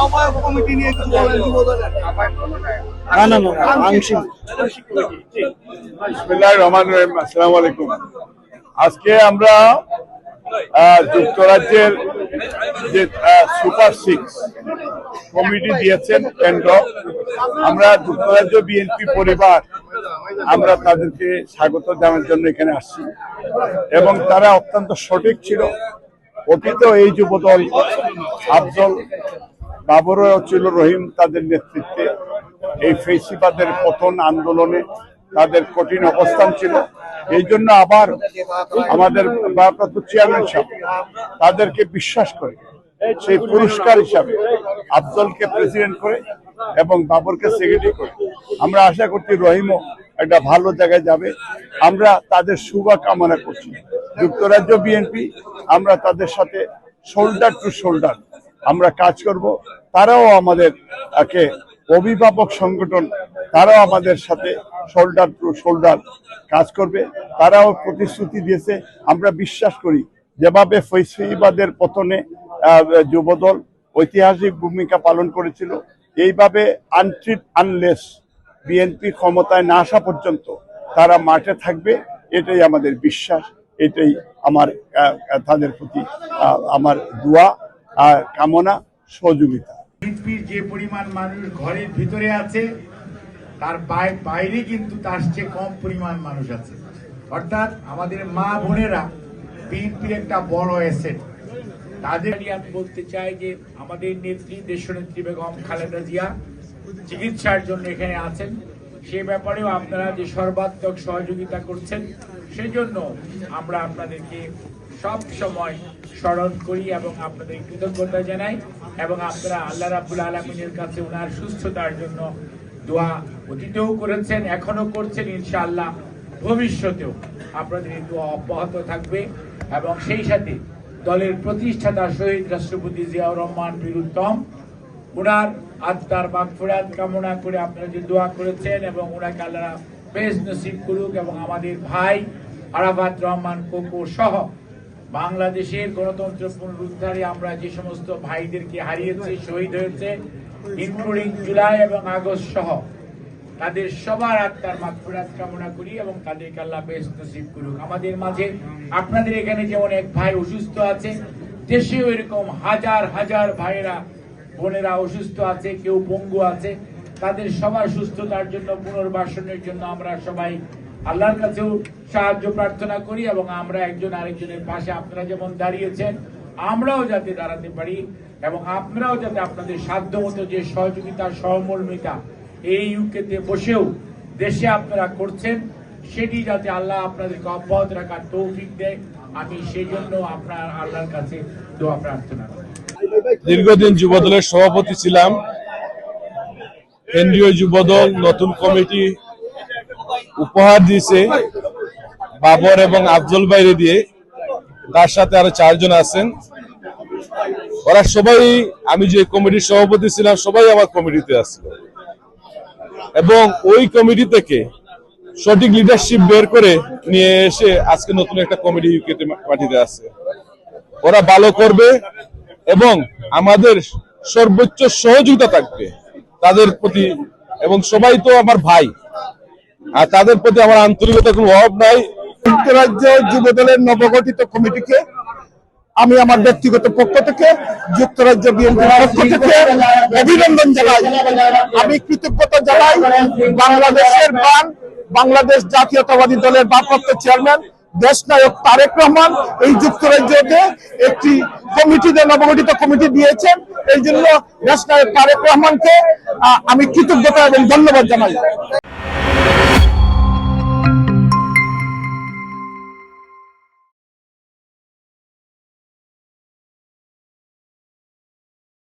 আহ্বায়ক কমিটি নিয়ে কিছু বলেন যুবদলের না না না আংশিক। বিসমিল্লাহির রহমানির রহিম আসসালামু আলাইকুম। আজকে আমরা আহ, যুক্তরাজ্যের যে সুপার সিক্স কমিটি দিয়েছেন কেন্দ্র আমরা যুক্তরাজ্য বিএনপি পরিবার আমরা তাদেরকে স্বাগত জানানোর জন্য এখানে আসছি। এবং তারা অত্যন্ত সঠিক ছিল। অতীত এই যুবদল আফজল বাবরও ছিল রহিম তাদের নেতৃত্বে এই ফেসিবাদের পতন আন্দোলনে তাদের কঠিন অবস্থান ছিল। এই জন্য আবার আমাদের চেয়ারম্যান সাহেব তাদেরকে বিশ্বাস করে, সেই পুরস্কার হিসাবে আফজলকে প্রেসিডেন্ট করে এবং বাবরকে সেক্রেটারি করে। আমরা আশা করছি রহিমও একটা ভালো জায়গায় যাবে। আমরা তাদের শুভ কামনা করছি। যুক্তরাজ্য বিএনপি, আমরা তাদের সাথে শোল্ডার টু শোল্ডার আমরা কাজ করব। তারাও আমাদের কে অভিভাবক সংগঠন, তারাও আমাদের সাথে শোল্ডার টু শোল্ডার কাজ করবে। তারাও প্রতিশ্রুতি দিয়েছে। আমরা বিশ্বাস করি, যেভাবে ফৈসিবাদের পতনে যুবদল ঐতিহাসিক ভূমিকা পালন করেছিল, এইভাবে আনট্রিট আনলেস বিএনপি ক্ষমতায় না আসা পর্যন্ত তারা মাঠে থাকবে, এটাই আমাদের বিশ্বাস, এটাই আমার তাদের প্রতি আমার দোয়া। আর কামনা সহযোগিতা। বিএনপির যে পরিমাণ মানুষ ঘরের ভিতরে আছে, তার বাইরে কিন্তু তার চেয়ে কম পরিমাণ মানুষ আছে। অর্থাৎ আমাদের মা বোনেরা বিএনপির একটা বড় অ্যাসেট তাদের আমি বলতে চাই যে আমাদের নেত্রী, দেশনেত্রী বেগম খালেদা জিয়া চিকিৎসার জন্য এখানে আছেন। সে ব্যাপারেও আপনারা যে সর্বাত্মক সহযোগিতা করছেন, সেজন্য আমরা আপনাদেরকে সব সময় স্মরণ করি এবং আপনাদের কৃতজ্ঞতা জানাই এবং আপনারা আল্লাহ রাবুল আলমিনের কাছে ওনার সুস্থতার জন্য দোয়া অতীতেও করেছেন এখনও করছেন ইনশাআল্লাহ ভবিষ্যতেও। আপনাদের এই দোয়া অব্যাহত থাকবে এবং সেই সাথে দলের প্রতিষ্ঠাতা শহীদ রাষ্ট্রপতি জিয়াউর রহমান বীরুত্তম ওনার আত্মার মাগফিরাত কামনা করে আপনারা যে দোয়া করেছেন এবং ওনাকে আল্লাহ বেশ নসিব করুক এবং আমাদের ভাই আরাফাত রহমান কোকো সহ বাংলাদেশের গণতন্ত্র পুনরুদ্ধারে আমরা যে সমস্ত ভাইদেরকে হারিয়েছি, শহীদ হয়েছে ইনক্লুডিং জুলাই এবং আগস্ট সহ তাদের সবার আত্মার মাগফিরাত কামনা করি এবং তাদেরকে আল্লাহ বেশ নসিব করুক। আমাদের মাঝে আপনাদের এখানে যেমন এক ভাই অসুস্থ আছে দেশেও এরকম হাজার হাজার ভাইয়েরা বোনেরা অসুস্থ আছে, কেউ পঙ্গু আছে, তাদের সবার সুস্থতার জন্য, পুনর্বাসনের জন্য আমরা সবাই আল্লাহর কাছেও সাহায্য প্রার্থনা করি এবং আমরা একজন আরেকজনের পাশে আপনারা যেমন দাঁড়িয়েছেন, আমরাও যাতে দাঁড়াতে পারি এবং আপনারাও যাতে আপনাদের সাধ্য মতো যে সহযোগিতা, সহমর্মিতা এই ইউকেতে বসেও দেশে আপনারা করছেন, সেটি যাতে আল্লাহ আপনাদেরকে অব্যাহত রাখার তৌফিক দেয়। আমি সেই জন্য আপনার, আল্লাহর কাছে দোয়া প্রার্থনা করি। দীর্ঘদিন যুবদলের সভাপতি ছিলাম। কেন্দ্রীয় যুবদল নতুন কমিটি উপহার দিয়েছে বাবর এবং আফজল বাইরে দিয়ে। তার সাথে আরও চারজন আছেন। ওরা সবাই, আমি যে কমিটির সভাপতি ছিলাম, সবাই আমার কমিটিতে আসছিল এবং ওই কমিটি থেকে সঠিক লিডারশিপ বের করে নিয়ে এসে আজকে নতুন একটা কমিটি ইউকেটে পাঠিয়ে আছে। ওরা ভালো করবে। এবং আমাদের সর্বোচ্চ সহযোগিতা থাকবে তাদের প্রতি এবং সবাই তো আমার ভাই। আর তাদের প্রতি আমার আন্তরিকতা কোনো অভাব নাই। যুক্তরাজ্য যুবদলের নবগঠিত কমিটিকে আমি আমার ব্যক্তিগত পক্ষ থেকে, যুক্তরাজ্য বিএনপির পক্ষ থেকে অভিনন্দন জানাই। আমি কৃতজ্ঞতা জানাই বাংলাদেশের বান বাংলাদেশ জাতীয়তাবাদী দলের ভারপ্রাপ্ত চেয়ারম্যান দেশ নায়ক তারেক রহমান এই যুক্তরাজ্যকে একটি কমিটি নবগঠিত কমিটি দিয়েছেন। এই জন্য দেশ নায়ক তারেক রহমানকে আমি কৃতজ্ঞতা এবং ধন্যবাদ জানাই।